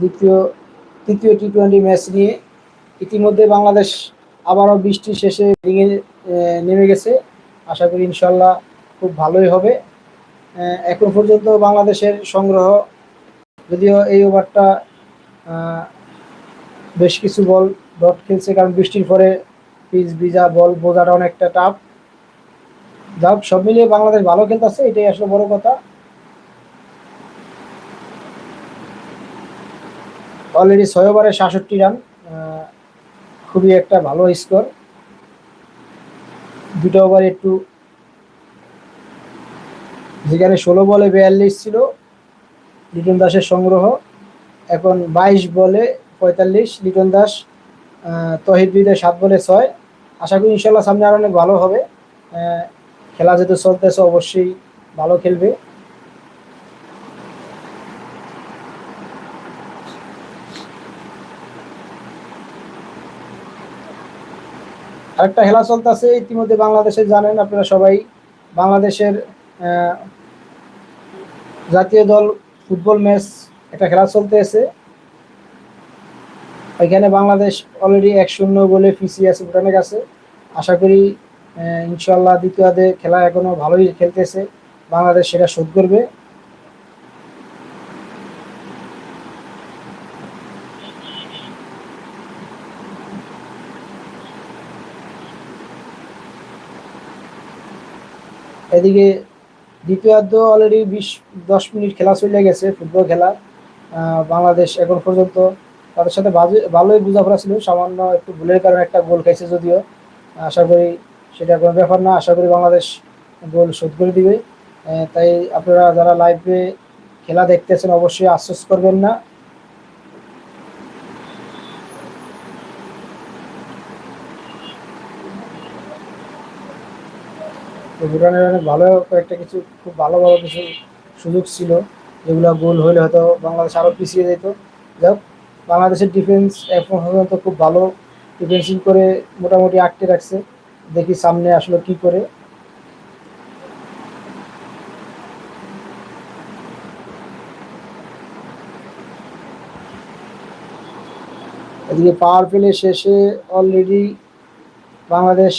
দ্বিতীয়, তৃতীয় T twenty match নিয়ে ইতিমধ্যে বাংলাদেশ আবারও বৃষ্টি শেষে ভেঙে নেমে গেছে। আশা করি ইনশাল্লাহ খুব ভালোই হবে। এখন পর্যন্ত বাংলাদেশের সংগ্রহ, যদিও এই ওভারটা বেশ কিছু বল ডট খেলছে, কারণ বৃষ্টির পরে পিচ, ভিজা বল বোঝাটা অনেকটা টাফ যাক সব মিলিয়ে বাংলাদেশ ভালো খেলতেছে, এটাই আসলে বড় কথা। অলরেডি ছয় ওভারে সাতষট্টি রান খুবই একটা ভালো স্কোর দুটো ওভারে একটু যেখানে ষোলো বলে বিয়াল্লিশ ছিল, লিটন দাসের সংগ্রহ। এখন বাইশ বলে পঁয়তাল্লিশ, লিটন দাস তহিদ সাত বলে ছয়। আশা করি ইনশাল্লাহ সামনে আরও অনেক ভালো হবে। খেলা যেহেতু চলতেছে, অবশ্যই ভালো খেলবে। আরেকটা খেলা চলতেছে, ইতিমধ্যে বাংলাদেশে জানেন আপনারা সবাই, বাংলাদেশের জাতীয় দল ফুটবল ম্যাচ একটা খেলা চলতে চলতেছে। এখানে বাংলাদেশ অলরেডি এক শূন্য বলে পিছিয়ে আছে ভুটানের কাছে আশা করি ইনশাল্লাহ দ্বিতীয়ার্ধে খেলা এখনও ভালোই খেলতেছে। বাংলাদেশ সেটা শোধ করবে। এদিকে দ্বিতীয়ার্ধ অলরেডি বিশ, দশ মিনিট খেলা চলে গেছে, ফুটবল খেলা। বাংলাদেশ এখন পর্যন্ত তাদের সাথে ভালোই বোঝাপড়া ছিল, সামান্য একটু ভুলের কারণে একটা গোল খাইছে যদিও। আশা করি সেটা কোনো ব্যাপার না, আশা করি বাংলাদেশ গোল শোধ করে দিবে। তাই আপনারা যারা লাইভে খেলা দেখতেছেন, অবশ্যই আশ্বাস করবেন না। তো ভুটানের অনেক ভালো কয়েকটা কিছু, খুব ভালো ভালো কিছু সুযোগ ছিল, যেগুলো গোল হলে হয়তো বাংলাদেশ আরও পিছিয়ে যেত। যাই হোক, বাংলাদেশের ডিফেন্স এখন পর্যন্ত খুব ভালো। ডিফেন্সিং করে মোটামুটি আটকে রাখছে। দেখি সামনে আসলে কি করে। এদিকে পাওয়ার প্লে শেষে অলরেডি বাংলাদেশ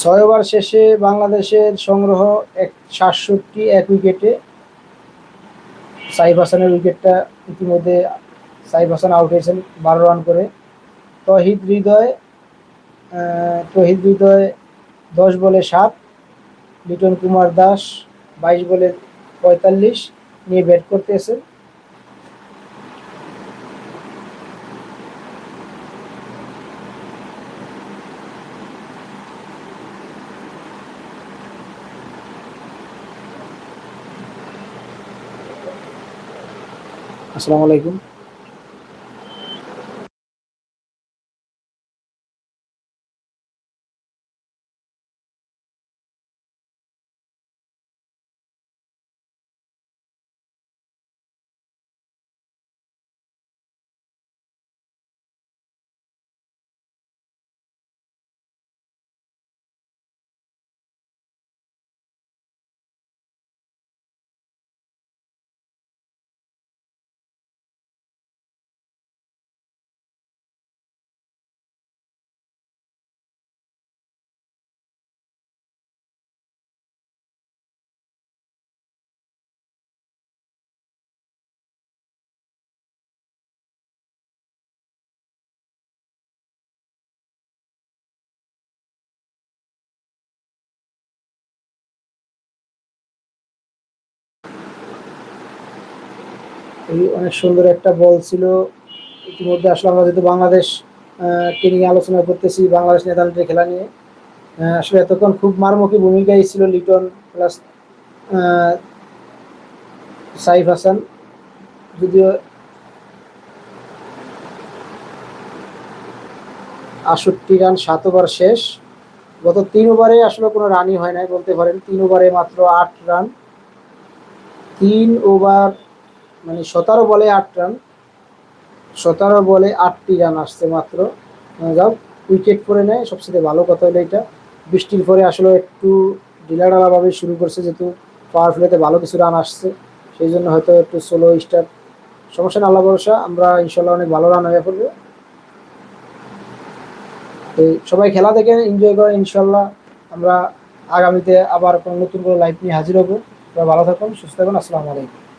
ছয় ওভার শেষে বাংলাদেশের সংগ্রহ এক সাতষট্টি এক উইকেটে সাইফ হাসানের উইকেটটা ইতিমধ্যে সাইফ হাসান আউট হয়েছেন বারো রান করে। তহিদ হৃদয় তহিদ হৃদয় দশ বলে সাত, লিটন কুমার দাস বাইশ বলে পঁয়তাল্লিশ নিয়ে ব্যাট করতেছে আসসালামু আলাইকুম। এই অনেক সুন্দর একটা বল ছিল। ইতিমধ্যে আসলে আমরা যেহেতু বাংলাদেশ কে নিয়ে আলোচনা করতেছি, বাংলাদেশ, নেদারল্যান্ডের খেলা নিয়ে আসলে এতক্ষণ খুব মারমুখী ভূমিকাই ছিল লিটন প্লাস সাইফ হাসান। যদিও আষট্টি রান, সাত ওভার শেষ। গত তিন ওভারে আসলে কোনো রানই হয় নাই বলতে পারেন। তিন ওভারে মাত্র আট রান। তিন ওভার মানে সতেরো বলে আট রান। সতেরো বলে আটটি রান আসছে মাত্র। যাও উইকেট পরে নেয়। সবচেয়ে ভালো কথা হলো এটা। বৃষ্টির পরে আসলে একটু ঢিলাঢালাভাবে শুরু করছে, যেহেতু পাওয়ার প্লেতে ভালো কিছু রান আসছে। সেই জন্য হয়তো একটু স্লো স্টার্ট সমস্যা না আল্লাহ ভরসা। আমরা ইনশাল্লাহ অনেক ভালো রান হয়ে পড়ব। তো সবাই খেলা দেখে এনজয় করেন ইনশাল্লাহ আমরা আগামীতে আবার কোনো নতুন কোনো লাইফ নিয়ে হাজির হব। ভালো থাকুন, সুস্থ থাকুন। আসসালামু আলাইকুম।